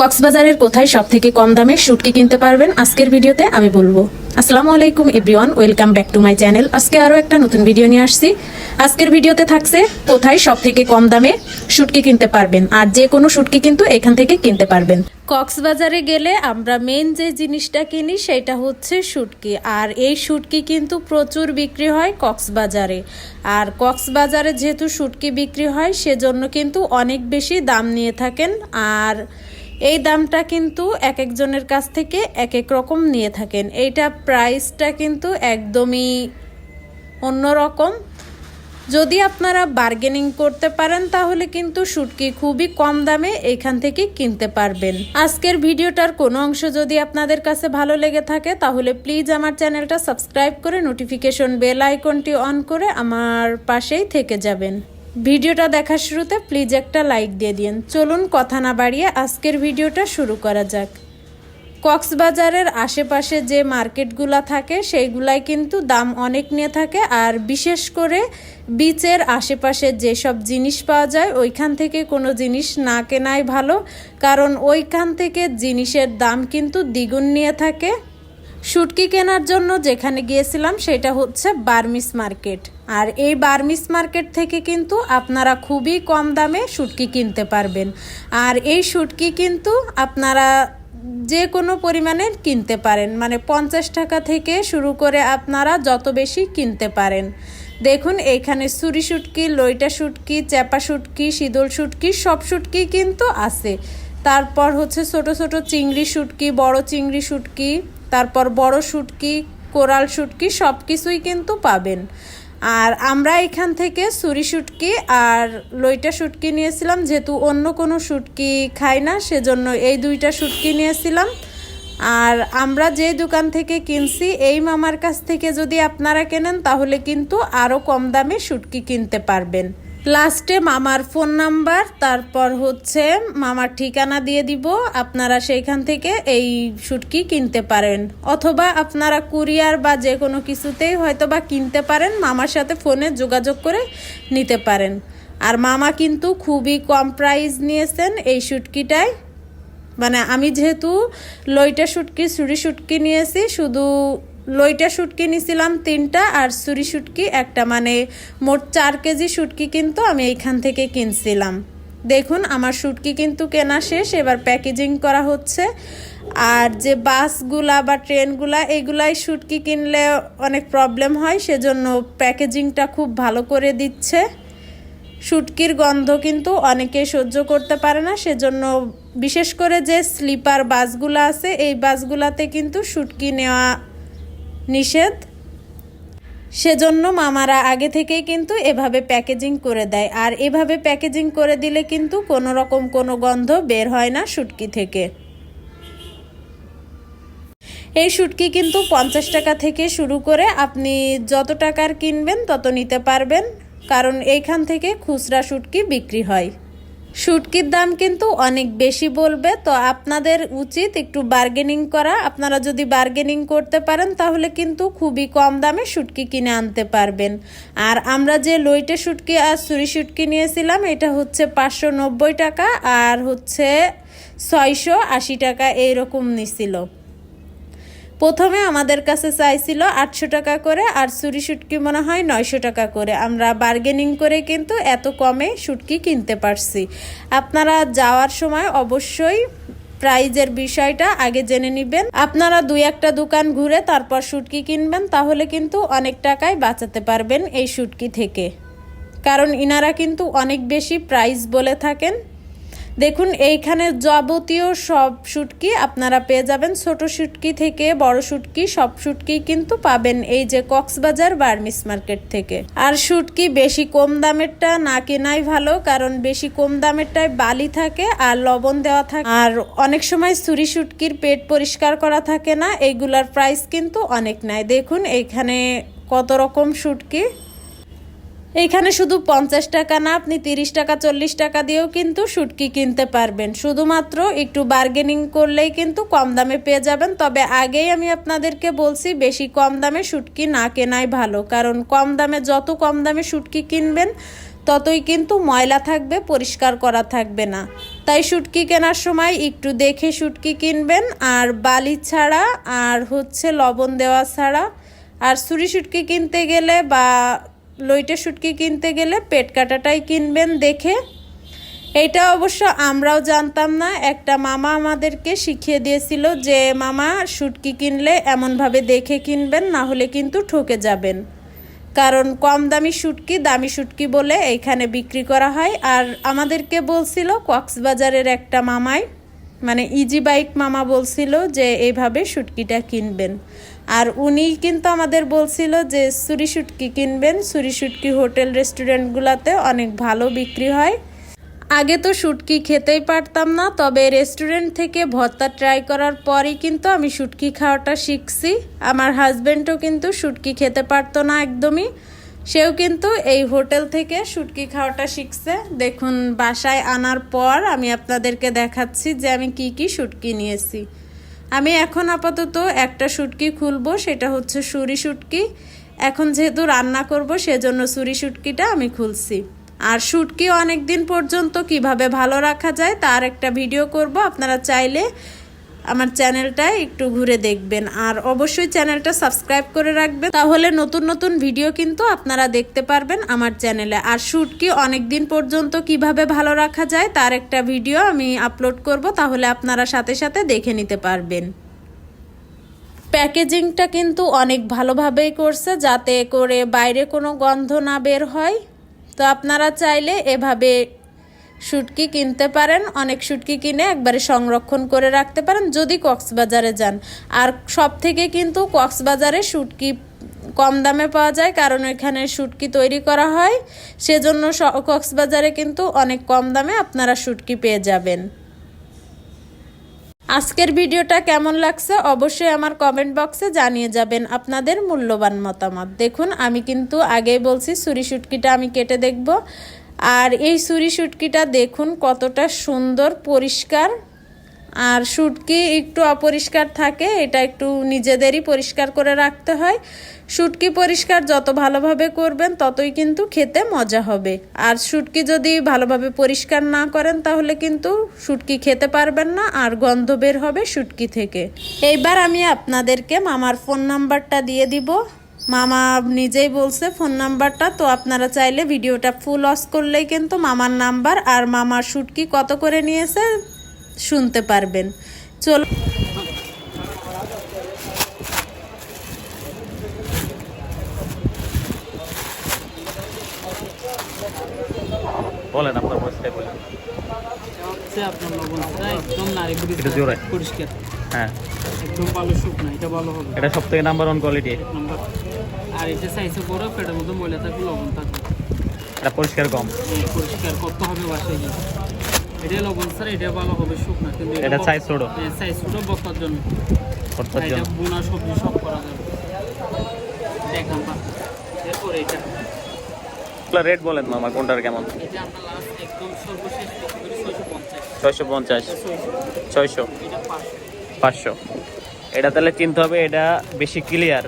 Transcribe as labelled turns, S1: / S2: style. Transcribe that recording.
S1: কক্সবাজারের কোথায় সব থেকে কম দামে শুটকি কিনতে পারবেন? আজকের ভিডিওতে আমি বলব। আসসালামু আলাইকুম, everyone. Welcome back to my channel. আজকে আরও একটা নতুন ভিডিও নিয়ে আসছি। আজকের ভিডিওতে থাকছে কোথায় সব থেকে কম দামে শুটকি কিনতে পারবেন আর যে কোনো শুটকি কিন্তু এখান থেকে কিনতে পারবেন। কক্সবাজারে গেলে আমরা মেন যে জিনিসটা কিনি সেটা হচ্ছে শুটকি। আর এই শুটকি কিন্তু প্রচুর বিক্রি হয় কক্সবাজারে। আর কক্সবাজারে যেহেতু শুটকি বিক্রি হয়, সেজন্য কিন্তু অনেক বেশি দাম নিয়ে থাকেন। আর এই দামটা কিন্তু এক একজনের কাছ থেকে এক এক রকম নিয়ে থাকেন। এইটা প্রাইসটা কিন্তু একদমই অন্যরকম। যদি আপনারা বার্গেনিং করতে পারেন, তাহলে কিন্তু শুটকি খুবই কম দামে এখান থেকে কিনতে পারবেন। আজকের ভিডিওটার কোনো অংশ যদি আপনাদের কাছে ভালো লেগে থাকে, তাহলে প্লিজ আমার চ্যানেলটা সাবস্ক্রাইব করে নোটিফিকেশন বেল আইকনটি অন করে আমার পাশেই থেকে যাবেন। ভিডিওটা দেখার শুরুতে প্লিজ একটা লাইক দিয়ে দিন চলুন কথা না বাড়িয়ে আজকের ভিডিওটা শুরু করা যাক। কক্সবাজারের আশেপাশে যে মার্কেটগুলো থাকে, সেইগুলাই কিন্তু দাম অনেক নিয়ে থাকে আর বিশেষ করে বিচের আশেপাশে যেসব জিনিস পাওয়া যায়, ওইখান থেকে কোনো জিনিস না কেনাই ভালো, কারণ ওইখান থেকে জিনিসের দাম কিন্তু দ্বিগুণ নিয়ে থাকে। শুটকি কেনার জন্য যেখানে গিয়েছিলাম, সেটা হচ্ছে বার্মিস মার্কেট। আর এই বার্মিস মার্কেট থেকে কিন্তু আপনারা খুবই কম দামে শুটকি কিনতে পারবেন। আর এই শুটকি কিন্তু আপনারা যে কোনো পরিমাণে কিনতে পারেন। মানে পঞ্চাশ টাকা থেকে শুরু করে আপনারা যত বেশি কিনতে পারেন। দেখুন এইখানে সুরি শুটকি, লইটা শুটকি, চ্যাপা শুটকি, শীতল শুটকি, সব শুটকি কিন্তু আছে। তারপর হচ্ছে ছোট ছোট চিংড়ি শুটকি, বড় চিংড়ি শুটকি, তারপর বড় শুটকি, কোরাল শুটকি সব কিছুই কিন্তু পাবেন। আর আমরা এখান থেকে সুরি শুটকি আর লইটা শুটকি নিয়েছিলাম, যেহেতু অন্য কোনো শুটকি খাই না, সেজন্য এই দুইটা শুটকি নিয়েছিলাম। আর আমরা যে দোকান থেকে কিনছি, এই মামার কাছ থেকে যদি আপনারা কেনেন, তাহলে কিন্তু আরও কম দামে শুটকি কিনতে পারবেন। লাস্টে মামার ফোন নাম্বার, তারপর হচ্ছে মামার ঠিকানা দিয়ে দিব। আপনারা সেইখান থেকে এই শুটকি কিনতে পারেন। অথবা আপনারা কুরিয়ার বা যে কোনো কিছুতেই হয়তো বা কিনতে পারেন, মামার সাথে ফোনে যোগাযোগ করে নিতে পারেন। আর মামা কিন্তু খুবই কম প্রাইস নিয়েছেন এই শুটকিটায়। মানে আমি যেহেতু লইটা শুটকি সুরি শুটকি নিয়েছি, শুধু লইটা শুটকি নিয়েছিলাম তিনটা আর সুরি শুটকি একটা। মানে মোট চার কেজি শুটকি কিন্তু আমি এইখান থেকে কিনছিলাম। দেখুন, আমার শুটকি কিন্তু কেনা শেষ, এবার প্যাকেজিং করা হচ্ছে। আর যে বাসগুলা বা ট্রেনগুলা এইগুলাই শুটকি কিনলে অনেক প্রবলেম হয়, সেজন্য প্যাকেজিংটা খুব ভালো করে দিচ্ছে। শুটকির গন্ধ কিন্তু অনেকে সহ্য করতে পারে না, সেজন্য বিশেষ করে যে স্লিপার বাসগুলো আছে, এই বাসগুলাতে কিন্তু শুটকি নেওয়া নিষেধ? সেজন্য মামারা আগে থেকেই কিন্তু এভাবে প্যাকেজিং করে দেয়। আর এভাবে প্যাকেজিং করে দিলে কিন্তু কোনো রকম কোনো গন্ধ বের হয় না শুটকি থেকে। এই শুটকি কিন্তু পঞ্চাশ টাকা থেকে শুরু করে আপনি যত টাকার কিনবেন তত নিতে পারবেন। কারণ এইখান থেকে খুচরা শুটকি বিক্রি হয়। শুটকির দাম কিন্তু অনেক বেশি বলবে, তো আপনাদের উচিত একটু বার্গেনিং করা। আপনারা যদি বার্গেনিং করতে পারেন, তাহলে কিন্তু খুবই কম দামে শুটকি কিনে আনতে পারবেন। আর আমরা যে লইটে শুটকি আর সুরি শুটকি নিয়েছিলাম, এটা হচ্ছে পাঁচশো নব্বই টাকা আর হচ্ছে ছয়শো আশি টাকা এইরকম নিছিল। প্রথমে আমাদের কাছে চাইছিল আটশো টাকা করে আর চুরি শুটকি মনে হয় নয়শো টাকা করে। আমরা বার্গেনিং করে কিন্তু এত কমে শুটকি কিনতে পারছি। আপনারা যাওয়ার সময় অবশ্যই প্রাইজের বিষয়টা আগে জেনে নেবেন। আপনারা দুই একটা দোকান ঘুরে তারপর শুটকি কিনবেন, তাহলে কিন্তু অনেক টাকায় বাঁচাতে পারবেন এই শুটকি থেকে। কারণ ইনারা কিন্তু অনেক বেশি প্রাইস বলে থাকেন। দেখুন, এইখানে যাবতীয় সব শুটকি আপনারা পেয়ে যাবেন। ছোট শুটকি থেকে বড় শুটকি সব শুটকি কিন্তু পাবেন এই যে কক্সবাজার বার্মিস মার্কেট থেকে। আর শুটকি বেশি কম দামেরটা না কেনাই ভালো, কারণ বেশি কম দামেরটায় বালি থাকে আর লবণ দেওয়া থাকে। আর অনেক সময় ছুরি শুটকির পেট পরিষ্কার করা থাকে না এইগুলার প্রাইস কিন্তু অনেক নেয়। দেখুন, এইখানে কত রকম শুটকি এইখানে শুধু পঞ্চাশ টাকা না, আপনি তিরিশ টাকা, চল্লিশ টাকা দিয়েও কিন্তু শুটকি কিনতে পারবেন। শুধুমাত্র একটু বার্গেনিং করলেই কিন্তু কম দামে পেয়ে যাবেন। তবে আগেই আমি আপনাদেরকে বলছি, বেশি কম দামে শুটকি না কেনাই ভালো। কারণ কম দামে, যত কম দামে শুটকি কিনবেন, ততই কিন্তু ময়লা থাকবে, পরিষ্কার করা থাকবে না। তাই শুটকি কেনার সময় একটু দেখে শুটকি কিনবেন। আর বালি ছাড়া, আর হচ্ছে লবণ দেওয়া ছাড়া। আর সুরি শুটকি কিনতে গেলে বা লইটে শুটকি কিনতে গেলে পেট কাটাটাই কিনবেন দেখে। এটা অবশ্য আমরাও জানতাম না, একটা মামা আমাদেরকে শিখিয়ে দিয়েছিল যে, মামা, শুটকি কিনলে এমনভাবে দেখে কিনবেন, না হলে কিন্তু ঠকে যাবেন। কারণ কম দামি শুটকি দামি শুটকি বলে এইখানে বিক্রি করা হয়। আর আমাদেরকে বলছিল কক্সবাজারের একটা মামাই মানে ইজি বাইক মামা বলছিল যে, এইভাবে শুটকিটা কিনবেন। আর উনি কিন্তু আমাদের বলছিল যে সুরি শুটকি কিনবেন সুরি শুটকি হোটেল, রেস্টুরেন্টগুলোতে অনেক ভালো বিক্রি হয়। আগে তো শুটকি খেতেই পারতাম না, তবে রেস্টুরেন্ট থেকে ভর্তা ট্রাই করার পরই কিন্তু আমি শুটকি খাওয়াটা শিখছি। আমার হাজবেন্ডও কিন্তু শুটকি খেতে পারতো না একদমই। সেও কিন্তু এই হোটেল থেকে শুটকি খাওয়াটা শিখছে। দেখুন, বাসায় আনার পর আমি আপনাদেরকে দেখাচ্ছি যে আমি কি কি শুটকি নিয়েছি। আমি এখন আপাতত একটা শুটকি খুলবো, সেটা হচ্ছে সুরি শুটকি। এখন যেহেতু রান্না করব, সেজন্য সুরি শুটকিটা আমি খুলছি। আর শুটকি অনেক দিন পর্যন্ত কীভাবে ভালো রাখা যায়, তার একটা ভিডিও করব। আপনারা চাইলে আমার চ্যানেলটায় একটু ঘুরে দেখবেন। আর অবশ্যই চ্যানেলটা সাবস্ক্রাইব করে রাখবেন। তাহলে নতুন নতুন ভিডিও কিন্তু আপনারা দেখতে পারবেন আমার চ্যানেলে। আর শুটকি অনেক দিন পর্যন্ত কীভাবে ভালো রাখা যায় তার একটা ভিডিও আমি আপলোড করব, তাহলে আপনারা সাথে সাথে দেখে নিতে পারবেন। প্যাকেজিংটা কিন্তু অনেক ভালোভাবেই করছে, যাতে করে বাইরে কোনো গন্ধ না বের হয়। তো আপনারা চাইলে এভাবে শুটকি কিনতে পারেন, অনেক শুটকি কিনে একবারে সংরক্ষণ করে রাখতে পারেন যদি কক্সবাজারে যান। আর সব থেকে কিন্তু কক্সবাজারে শুটকি কম দামে পাওয়া যায়, কারণ এখানে শুটকি তৈরি করা হয়। সেজন্য কক্সবাজারে কিন্তু অনেক কম দামে আপনারা শুটকি পেয়ে যাবেন। আজকের ভিডিওটা কেমন লাগছে অবশ্যই আমার কমেন্ট বক্সে জানিয়ে যাবেন আপনাদের মূল্যবান মতামত। দেখুন, আমি কিন্তু আগেই বলছি, ছুরি শুটকিটা আমি কেটে দেখব। আর এই ছুরি শুটকিটা দেখুন কতটা সুন্দর, পরিষ্কার। আর শুটকি একটু অপরিষ্কার থাকে, এটা একটু নিজেদেরই পরিষ্কার করে রাখতে হয়। শুটকি পরিষ্কার যত ভালোভাবে করবেন, ততই কিন্তু খেতে মজা হবে। আর শুটকি যদি ভালোভাবে পরিষ্কার না করেন, তাহলে কিন্তু শুটকি খেতে পারবেন না, আর গন্ধ বের হবে শুটকি থেকে। এইবার আমি আপনাদেরকে মামার ফোন নাম্বারটা দিয়ে দিব। মামা নিজেই বলছে ফোন নাম্বারটা তো আপনারা চাইলে ভিডিওটা ফুল অস করলেই কিন্তু মামার নাম্বার আর মামার শুটকি কত করে নিয়েছে শুনতে পারবেন। চলো
S2: বলেন আপনার পরিচয় বলেন।
S3: আপনার লবণটা একদম নারী পরিষ্কার।
S2: হ্যাঁ।
S3: একদম ভালো শুকনা এটা ভালো হবে।
S2: এটা সব থেকে নাম্বার ওয়ান কোয়ালিটি
S3: নম্বর আর এটা সাইজে বড় পেটের মধ্যে ময়লা থাকবে লবণ থাকবে।
S2: এটা পরিষ্কার কম
S3: পরিষ্কার করতে হবে বাসায় গিয়ে। এটা লবণ স্যার এটা ভালো হবে শুকনা কিন্তু
S2: এটা size ছোট।
S3: সাইজ ছোট বসার জন্য। এটা বোনা সবজি সব করা যাবে। দেখাম এরপরে এটা।
S2: রেট বলেন মামা কোনটার কেমন?
S3: এটা আমরা লাস্ট একদম সর্বশেষ এটা পাঁচশো।
S2: এটা তাহলে চিনতে হবে এটা বেশি ক্লিয়ার